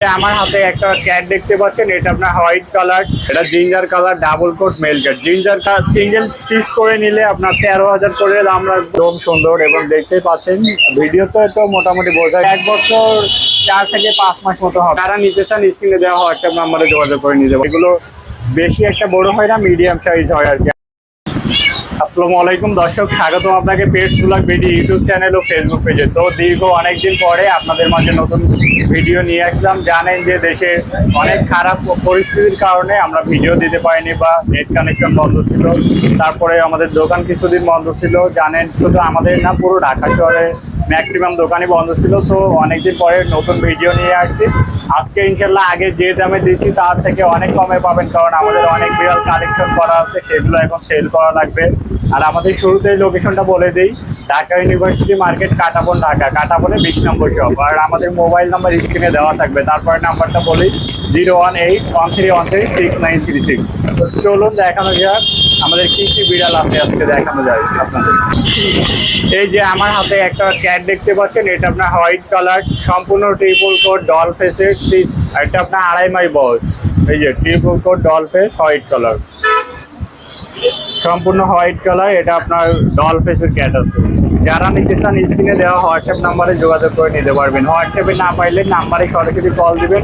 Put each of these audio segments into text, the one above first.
আমার হাতে একটা ক্যাট দেখতে পাচ্ছেন, এটা আপনার হোয়াইট কালার এটা ginger colour double coat male cat ginger single piece করে নিলে আপনার তেরো হাজার করে দাম একদম সুন্দর এবং দেখতেই পাচ্ছেন ভিডিওতে তো মোটামুটি বোঝা এক বছর চার থেকে পাঁচ মাস মতো হবে। তারা নিতে চান স্ক্রিনে দেওয়া হোয়াটসঅ্যাপ নাম্বারে যোগাযোগ করে নিতে এগুলো বেশি একটা বড় হয় না মিডিয়াম সাইজ হয় আর কি। আসসালামু আলাইকুম দর্শক স্বাগত আপনাকে pets blog video YouTube channel ও ফেসবুক পেজে তো দীর্ঘ অনেকদিন পরে আপনাদের মাঝে নতুন ভিডিও নিয়ে আসলাম। জানেন যে দেশে অনেক খারাপ পরিস্থিতির কারণে আমরা ভিডিও দিতে পারিনি বা নেট কানেকশন বন্ধ ছিল। তারপরে আমাদের দোকান কিছুদিন বন্ধ ছিল। জানেন, শুধু আমাদের না, পুরো ঢাকা শহরে ম্যাক্সিমাম দোকানই বন্ধ ছিল, তো অনেকদিন পরে নতুন ভিডিও নিয়ে আসছি। আজকে ইনশাল্লাহ আগে যে দামে দিয়েছি, তার থেকে অনেক কমে পাবেন, কারণ আমাদের অনেক বিড়াল কালেকশন করা আছে, সেগুলো এখন সেল করা লাগবে। আর আমাদের শুরুতেই লোকেশনটা বলে দিই, ঢাকা ইউনিভার্সিটি মার্কেট কাটাবন ঢাকা। কাটাবনে বিশ নম্বর শপ আর আমাদের মোবাইল নাম্বার স্ক্রিনে দেওয়া থাকবে, তারপরে নাম্বারটা বলি zero one eight one three one three six nine three six চলুন দেখানো যাক। আমাদের কি কি বিড়াল আছে আজকে দেখানো যায় আপনাদের? এই যে আমার হাতে একটা ক্যাট দেখতে পাচ্ছেন, এটা আপনার হোয়াইট কালার সম্পূর্ণ ট্রিপল কোড ডল ফেসের এটা আপনার আড়াই মাই বয়স। এই যে triple coat doll face white colour সম্পূর্ণ হোয়াইট কালার এটা আপনার ডল ফেসের ক্যাট আছে। যারা নিতে চান স্ক্রিনে দেওয়া হোয়াটসঅ্যাপ নাম্বারে যোগাযোগ করে নিতে পারবেন। হোয়াটসঅ্যাপে না পাইলে নাম্বারে সরাসরি কল দিবেন,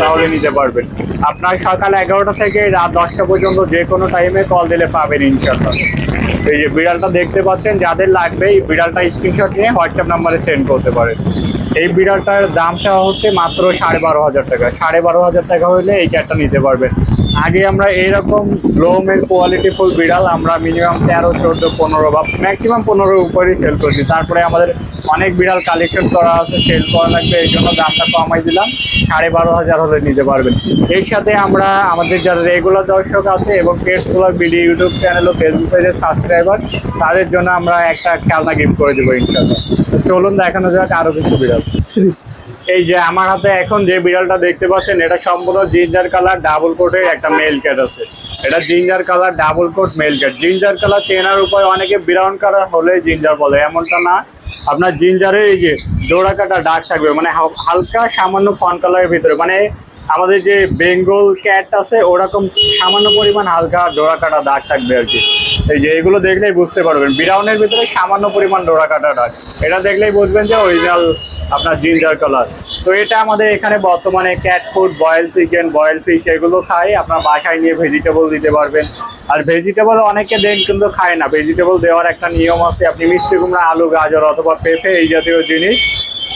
তাহলে নিতে পারবেন। আপনার সকাল এগারোটা থেকে রাত দশটা পর্যন্ত যে কোনো টাইমে কল দিলে পাবেন ইনশাল্লাহ এই যে বিড়ালটা দেখতে পাচ্ছেন, যাদের লাগবে এই বিড়ালটা স্ক্রিনশট নিয়ে হোয়াটসঅ্যাপ নাম্বারে সেন্ড করতে পারেন। এই বিড়ালটার দাম চাওয়া হচ্ছে মাত্র সাড়ে বারো হাজার টাকা। সাড়ে বারো হাজার টাকা হলে এই ক্যাটটা নিতে পারবেন। আগে আমরা এইরকম গ্লোমের কোয়ালিটি ফুল বিড়াল, আমরা মিনিমাম তেরো, চোদ্দ, পনেরো বা ম্যাক্সিমাম পনেরোর উপরেই সেল করছি। তারপরে আমাদের অনেক বিড়াল কালেকশন করা আছে সেল করা লাগবে, এই জন্য দামটা কমাই দিলাম। সাড়ে বারো হাজার হলে নিতে পারবেন। এর সাথে আমরা আমাদের যারা রেগুলার দর্শক আছে এবং পেটসগুলোর ভিডিও ইউটিউব চ্যানেল ও ফেসবুক পেজের সাবস্ক্রাইবার তাদের জন্য আমরা একটা খেলনা গিফট করে দেবো ইনশাল্লাহ চলুন দেখানো যাক আরও কিছু বিড়াল। এই যে আমার হাতে এখন যে বিড়ালটা দেখতে পাচ্ছেন, এটা সম্পূর্ণ জিঞ্জার কালার ডাবল কোটের একটা মেল ক্যাট আছে। এটা ginger colour double coat male cat. Ginger colour চেনার উপায় অনেকে ব্রাউন কালার হলে জিঞ্জার বলে, এমনটা না। আপনার জিঞ্জারের এই যে ডোরা কাটা ডাক থাকবে মানে হালকা সামান্য ফন কালারের ভিতরে মানে আমাদের যে বেঙ্গল ক্যাট আছে, ওরকম সামান্য পরিমাণ হালকা ডোরা কাটা দাগ থাকবে আর কি। এই যে এগুলো দেখলেই বুঝতে পারবেন। ব্রাউনের ভিতরে সামান্য পরিমাণ ডোরা কাটা দাগ এটা দেখলেই বুঝবেন যে অরিজিনাল আপনার জিঞ্জার কালার তো এটা আমাদের এখানে বর্তমানে cat food boil chicken boil fish এগুলো খাই আপনার বাসায় নিয়ে ভেজিটেবল দিতে পারবেন। আর ভেজিটেবল অনেকে দেন কিন্তু খায় না। ভেজিটেবল দেওয়ার একটা নিয়ম আছে। আপনি মিষ্টি কুমড়া, আলু, গাজর অথবা পেঁপে এই জাতীয় জিনিস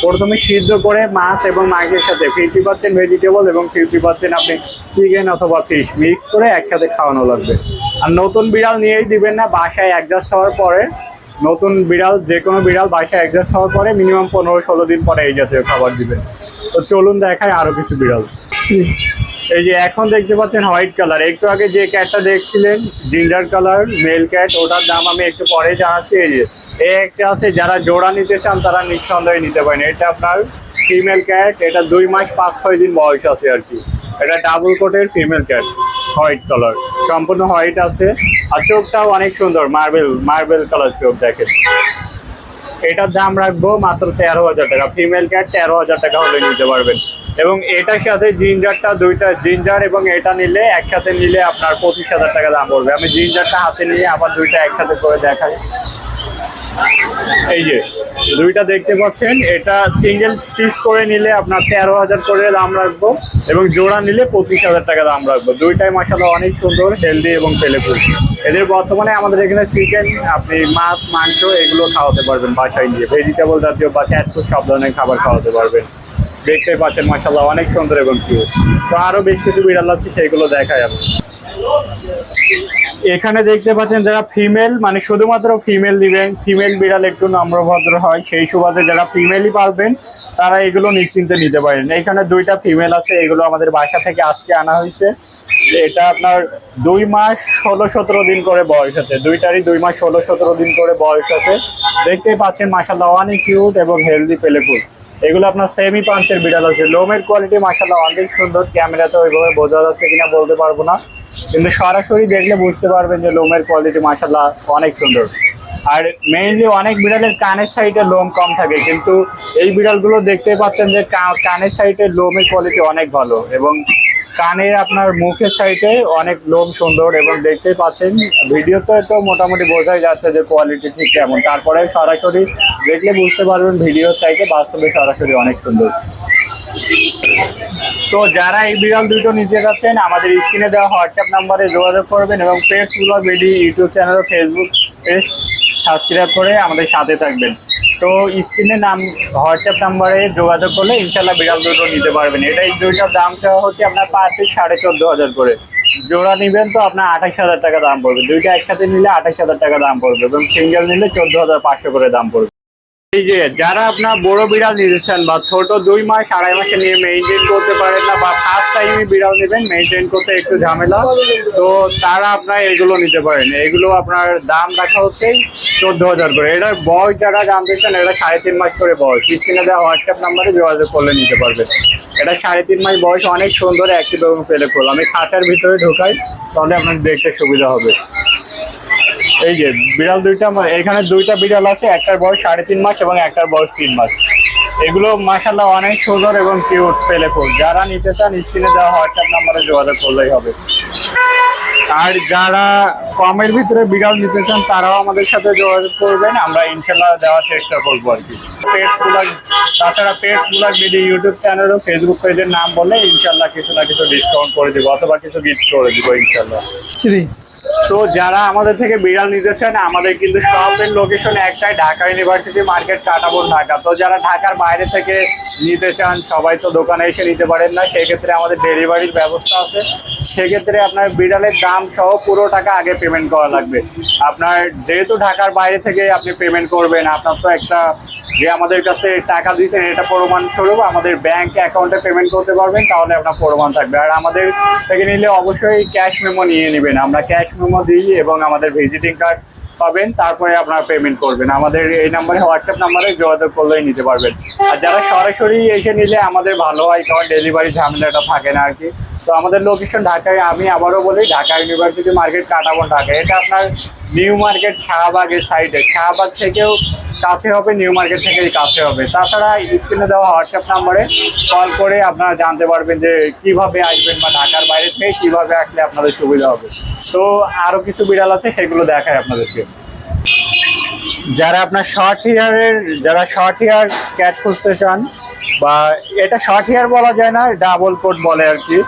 প্রথমে সিদ্ধ করে মাছ এবং মাংসের সাথে ফিফটি পার্সেন্ট ভেজিটেবল এবং ফিফটি পার্সেন্ট আপনি চিকেন অথবা ফিশ মিক্স করে একসাথে খাওয়ানো লাগবে। আর নতুন বিড়াল নিয়েই দিবেন না, বাসায় অ্যাডজাস্ট হওয়ার পরে, নতুন বিড়াল যে কোনো বিড়াল বাসায় অ্যাডজাস্ট হওয়ার পরে মিনিমাম পনেরো ষোলো দিন পরে এই জাতীয় খাবার দিবেন। তো চলুন দেখায় আরও কিছু বিড়াল। এই যে এখন দেখতে পাচ্ছেন হোয়াইট কালার। একটু আগে যে ক্যাটটা দেখছিলেন, জিঞ্জার কালার, মেল ক্যাট, ওটার দাম আমি একটু পরে জানাচ্ছি। এই যে এই একটা আছে, যারা জোড়া নিতে চান তারা নিঃসন্দেহে নিতে পারেন। এটা আপনার ফিমেল ক্যাট এটা দুই মাস পাঁচ ছয় দিন বয়স আছে আর কি। এটা ডাবল কোটের ফিমেল ক্যাট হোয়াইট কালার। সম্পূর্ণ হোয়াইট আছে আর চোখটাও অনেক সুন্দর, মার্বেল মার্বেল কালার চোখ দেখেন। এটার দাম রাখব মাত্র তেরো হাজার টাকা। ফিমেল ক্যাট তেরো হাজার টাকা হলে নিতে পারবেন। এবং এটার সাথে জিঞ্জারটা দুইটা, জিঞ্জার এবং এটা নিলে একসাথে নিলে আপনার পঁচিশ হাজার টাকা দাম পড়বে। আমি জিঞ্জারটা হাতে নিয়ে আবার দুইটা একসাথে করে দেখাই। এই যে দুইটা দেখতে পাচ্ছেন। এটা সিঙ্গেল পিস করে নিলে আপনার তেরো হাজার করে দাম রাখব এবং জোড়া নিলে পঁচিশ হাজার টাকা দাম রাখব। দুইটাই মশালা অনেক সুন্দর হেলদি এবং পেলেফুল এদের বর্তমানে আমাদের এখানে চিকেন আপনি মাছ, মাংস এগুলো খাওয়াতে পারবেন বাসায় নিয়ে। ভেজিটেবল জাতীয় বা ক্যাট ফুড সব ধরনের খাবার খাওয়াতে পারবেন। দেখতে পাচ্ছেন মাসাল্লাহ অনেক সুন্দর এবং কিউট তো আরও বেশ কিছু বিড়াল আছে সেইগুলো দেখায় আমি। এখানে দেখতে পাচ্ছেন যারা ফিমেল মানে শুধুমাত্র ফিমেল দিবেন ফিমেল বিড়াল একটু নম্রভদ্র হয়, সেই সুবাদে যারা ফিমেলই পালবেন, তারা এগুলো নিশ্চিন্তে নিতে পারেন। এখানে দুইটা ফিমেল আছে, এগুলো আমাদের বাসা থেকে আজকে আনা হয়েছে। এটা আপনার দুই মাস ষোলো সতেরো দিন করে বয়স আছে। দুইটারই দুই মাস ষোলো সতেরো দিন করে বয়স আছে। দেখতেই পাচ্ছেন মাসাল্লাহ অনেক কিউট এবং হেলদি পেলেফুল এগুলো আপনার সেমি পাঞ্চের বিড়াল আছে। লোমের কোয়ালিটি মাসাল্লাহ অনেক সুন্দর। ক্যামেরাতে ওইভাবে বোঝা যাচ্ছে কিনা বলতে পারব না। কিন্তু সরাসরি দেখলে বুঝতে পারবেন যে লোমের কোয়ালিটি মাসাল্লাহ অনেক সুন্দর। আর মেইনলি অনেক বিড়ালের কানের সাইডে লোম কম থাকে, কিন্তু এই বিড়ালগুলো দেখতে পাচ্ছেন যে কানের সাইডে লোমের কোয়ালিটি অনেক ভালো এবং কানের আপনার মুখের সাইডে অনেক লোম সুন্দর এবং দেখতে পাচ্ছেন, ভিডিওতে তো মোটামুটি বোঝাই যাচ্ছে যে কোয়ালিটি ঠিক কেমন। তারপরে সরাসরি দেখলে বুঝতে পারবেন ভিডিও চাইতে বাস্তবে সরাসরি অনেক সুন্দর। তো যারা এই বিড়াল দুটো নিতে যাচ্ছেন, আমাদের স্ক্রিনে দেওয়া হোয়াটসঅ্যাপ নাম্বারে যোগাযোগ করবেন এবং পেজগুলো বিডি ইউটিউব চ্যানেল ও ফেসবুক পেজ সাবস্ক্রাইব করে আমাদের সাথে থাকবেন। তো স্ক্রিনে নাম, হোয়াটসঅ্যাপ নাম্বারে যোগাযোগ করলে ইনশাল্লাহ বিড়াল দুটো নিতে পারবেন। এটা এই দুইটার দাম চাওয়া হচ্ছে আপনার পার সাড়ে চোদ্দ হাজার করে। জোড়া নেবেন তো আপনার আঠাশ হাজার টাকা দাম পড়বে। দুইটা একসাথে নিলে আঠাশ হাজার টাকা দাম পড়বে এবং সিঙ্গেল নিলে চোদ্দ হাজার পাঁচশো করে দাম পড়বে। এই যে, যারা আপনার বড় বিড়াল নিতেছেন বা ছোট দুই মাস, আড়াই মাসে নিয়ে মেনটেন করতে পারেন না বা ফার্স্ট টাইমে বিড়াল নেবেন মেনটেন করতে একটু ঝামেলা। তো তারা আপনার এগুলো নিতে পারেন। এগুলো আপনার দাম রাখা হচ্ছে চোদ্দ হাজার করে। এটার বয়স যারা জানতেছেন এটা সাড়ে তিন মাস করে বয়স। স্ক্রিনে দেওয়া হোয়াটসঅ্যাপ নাম্বারে যোগাযোগ করলে নিতে পারবেন। এটা সাড়ে তিন মাস বয়স, অনেক সুন্দর অ্যাক্টিভ এবং পেলে ফুল। আমি খাঁচার ভিতরে ঢোকাই, তাহলে আপনার দেখতে সুবিধা হবে। এই যে বিড়াল দুইটা এখানে দুইটা বিড়াল আছে, একটার বয়স সাড়ে তিন মাস এবং একটার বয়স তিন মাস। এগুলো মাসাল্লাহ অনেক সুন্দর এবং কিউট পেলে ফুল যারা নিতে চান স্ক্রিনে দেওয়া হোয়াটসঅ্যাপ নাম্বারে যোগাযোগ করলেই হবে। আর যারা কমের ভিতরে বিড়াল নিতে চান, তারাও আমাদের সাথে যোগাযোগ করবেন। আমরা ইনশাল্লাহ দেওয়ার চেষ্টা করব আর কি। গুলার তাছাড়া পেজগুলার যদি ইউটিউব চ্যানেল ও ফেসবুক পেজের নাম বলে ইনশাল্লাহ কিছু না কিছু ডিসকাউন্ট করে দিব, অথবা কিছু গিফট করে দিব ইনশাল্লাহ তো যারা আমাদের থেকে বিড়াল নিতে চান, আমাদের কিন্তু সবের লোকেশন একটাই, ঢাকা ইউনিভার্সিটি মার্কেট কাটাবন, ঢাকা। তো যারা ঢাকার বাইরে থেকে নিতে চান, সবাই তো দোকানে এসে নিতে পারেন না, সেক্ষেত্রে আমাদের ডেলিভারির ব্যবস্থা আছে। সেক্ষেত্রে আপনার বিড়ালের দাম সহ পুরো টাকা আগে পেমেন্ট করা লাগবে। আপনার যেহেতু ঢাকার বাইরে থেকে আপনি পেমেন্ট করবেন, আপনার তো একটা যে আমাদের কাছে টাকা দিয়েছেন, এটা প্রমাণ স্বরূপ আমাদের ব্যাংক অ্যাকাউন্টে পেমেন্ট করতে পারবেন, তাহলে আপনার প্রমাণ থাকবে। আর আমাদের থেকে নিলে অবশ্যই ক্যাশ মেমো নিয়ে নেবেন। আমরা ক্যাশ মেমো দিই এবং আমাদের ভিজিটিং কার্ড পাবেন, তারপরে আপনারা পেমেন্ট করবেন। আমাদের এই নাম্বারে হোয়াটসঅ্যাপ নাম্বারে যোগাযোগ করলেই নিতে পারবেন। আর যারা সরাসরি এসে নিলে আমাদের ভালো হয়, কারণ ডেলিভারি ঝামেলাটা থাকে না আর কি। আমাদের লোকেশন ঢাকায়, আমি আবারও বলি, ঢাকা ইউনিভার্সিটি মার্কেট কাটাবন ঢাকা। এটা আপনার নিউ মার্কেট শাহবাগের সাইডে শাহবাগ থেকেও কাছে হবে নিউ মার্কেট থেকেই কাছে হবে। তাছাড়া স্ক্রিনে দেওয়া হোয়াটসঅ্যাপ নাম্বারে কল করে আপনারা জানতে পারবেন যে কীভাবে আসবেন বা ঢাকার বাইরে থেকে কীভাবে আসলে আপনাদের সুবিধা হবে। তো আরও কিছু বিড়াল আছে, সেগুলো দেখায় আপনাদেরকে। যারা আপনার শর্ট হেয়ারের যারা শর্ট হেয়ার ক্যাট খুঁজতে চান বা এটা শর্ট হেয়ার বলা যায় না ডাবল কোট বলে আর কি।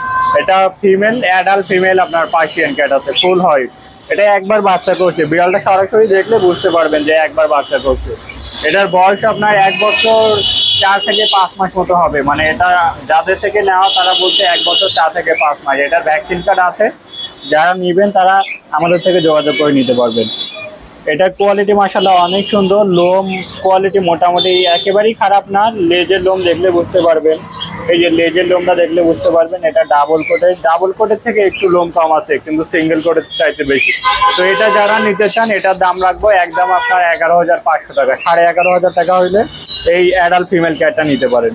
এটা ফিমেল অ্যাডাল্ট ফিমেল আপনার পার্সিয়ান ক্যাট আছে ফুল হোয়াইট এটা একবার বাচ্চা করছে। বিড়ালটা সরাসরি দেখলে বুঝতে পারবেন যে একবার বাচ্চা করছে। এটার বয়স আপনার এক বছর চার থেকে পাঁচ মাস মতো হবে। মানে এটা যাদের থেকে নেওয়া, তারা বলছে এক বছর চার থেকে পাঁচ মাস। এটার ভ্যাকসিন কার্ড আছে। যারা নেবেন, তারা আমাদের থেকে যোগাযোগ করে নিতে পারবেন। এটার কোয়ালিটি মাসাল্লাহ অনেক সুন্দর। লোম কোয়ালিটি মোটামুটি একেবারেই খারাপ না লেজের লোম দেখলে বুঝতে পারবেন। এই যে লেজের লোমটা দেখলে বুঝতে পারবেন, এটা ডাবল কোটের ডাবল কোটের থেকে একটু লোম কম আছে, কিন্তু সিঙ্গেল কোটের চাইতে বেশি। তো এটা যারা নিতে চান, এটার দাম রাখব একদম আপনার এগারো হাজার পাঁচশো টাকা, সাড়ে এগারো হাজার টাকা হইলে এই অ্যাডাল্ট ফিমেল ক্যাটটা নিতে পারেন।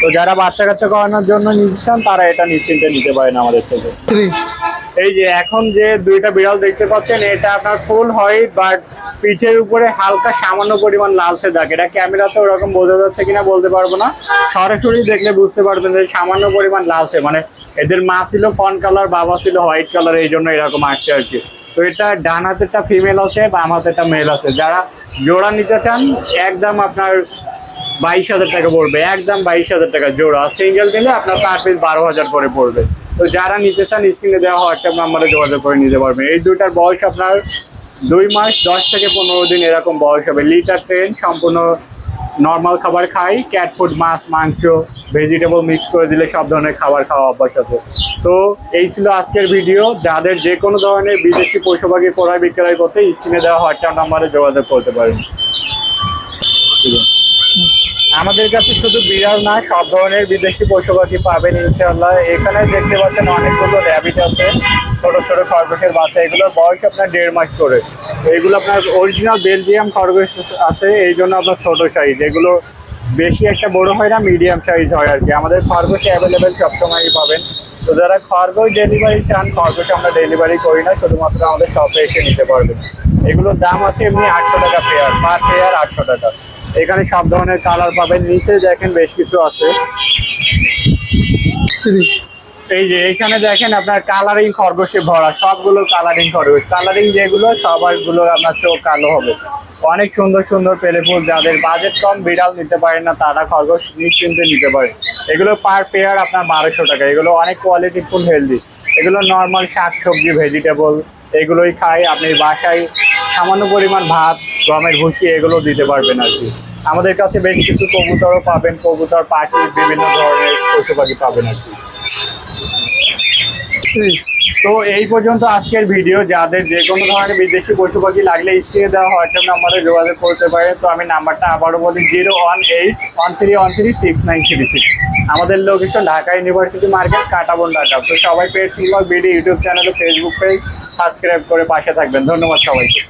তো যারা বাচ্চা কাচ্চা করানোর জন্য নিতে চান, তারা এটা নিশ্চিন্তে নিতে পারেন আমাদের থেকে। এই যে এখন যে দুইটা বিড়াল দেখতে পাচ্ছেন, এটা আপনার ফুল হোয়াইট বাট পিঠের উপরে হালকা সামান্য পরিমাণ লালচে দাগ। এটা ক্যামেরাতে ওরকম বোঝা যাচ্ছে কিনা বলতে পারব না। সরাসরি দেখলে বুঝতে পারবেন যে সামান্য পরিমাণ লালচে মানে এদের মা ছিল ফন কালার, বাবা ছিল হোয়াইট কালার, এই জন্য এরকম আসছে আর কি। তো এটা ডান হাতেরটা ফিমেল আছে, বাম হাতেরটা মেল আছে। যারা জোড়া নিতে চান, একদম আপনার বাইশ হাজার টাকা পড়বে, একদম বাইশ হাজার টাকা জোড়া। সিঙ্গেল দিলে আপনার পার পিস বারো হাজার করে পড়বে। তো যারা নিতে চান স্ক্রিনে দেওয়া হোয়াটসঅ্যাপ নাম্বারে যোগাযোগ করে নিতে পারবেন। এই দুইটার বয়স আপনার দুই মাস, দশ থেকে পনেরো দিন এরকম বয়স হবে। লিটার ট্রেন সম্পূর্ণ নর্মাল খাবার খাই। ক্যাট ফুড মাছ, মাংস ভেজিটেবল মিক্স করে দিলে সব ধরনের খাবার খাওয়া অভ্যাস আছে। তো এই ছিল আজকের ভিডিও যাদের যে কোনো ধরনের বিদেশি পশু পাখি ক্রয় বিক্রয় করতে স্ক্রিনে দেওয়া হোয়াটসঅ্যাপ নাম্বারে যোগাযোগ করতে পারেন। আমাদের কাছে শুধু বিড়াল না, সব ধরনের বিদেশি পশু পাখি পাবেন ইনশাল্লাহ এখানে দেখতে পাচ্ছেন অনেকগুলো র্যাবিট আছে, ছোট ছোট খরগোশের বাচ্চা। এগুলোর বয়স আপনার দেড় মাস করে। এইগুলো আপনার অরিজিনাল বেলজিয়াম খরগোশ আছে, এই জন্য আপনার ছোট সাইজ এগুলো বেশি একটা বড় হয় না মিডিয়াম সাইজ হয় আর কি আমাদের খরগোশ অ্যাভেলেবেল সবসময়ই পাবেন। তো যারা খরগোশ ডেলিভারি চান, খরগোশ আমরা ডেলিভারি করি না, শুধুমাত্র আমাদের শপে এসে নিতে পারবেন। এগুলোর দাম আছে এমনি আটশো টাকা পেয়ার পার পেয়ার আটশো টাকা। এখানে সব ধরনের কালার পাবেন নিচে দেখেন বেশ কিছু আছে। এই যে এখানে দেখেন আপনার কালারিং খরগোশে ভরা সবগুলো কালারিং খরগোশ। কালারিং যেগুলো সবাইগুলো আপনার চোখ কালো হবে। অনেক সুন্দর সুন্দর পেলেফুল যাদের বাজেট কম বিড়াল নিতে পারেন না তারা খরগোশ নিশ্চিন্তে নিতে পারে। এগুলো পার পেয়ার আপনার বারোশো টাকা। এগুলো অনেক কোয়ালিটি ফুল হেলদি এগুলো নর্মাল শাক সবজি ভেজিটেবল এগুলোই খায়। আপনি বাসায় সামান্য পরিমাণ ভাত, গমের ভুসি এগুলো দিতে পারবেন আর কি। আমাদের কাছে বেশ কিছু কবুতরও পাবেন, কবুতর, পাখি, বিভিন্ন ধরনের পশু পাখি পাবেন আর কি। তো এই পর্যন্ত আজকের ভিডিও। যাদের যে কোনো ধরনের বিদেশি পশু পাখি লাগলে স্ক্রিনে দেওয়া হোয়াটসঅ্যাপ নাম্বারে যোগাযোগ করতে পারেন। তো আমি নাম্বারটা আবারও বলি, zero one eight one three one three six nine three six. আমাদের location Dhaka university market Katabon, Dhaka. তো সবাই silver BD YouTube channel Facebook page subscribe করে পাশে থাকবেন। ধন্যবাদ সবাইকে।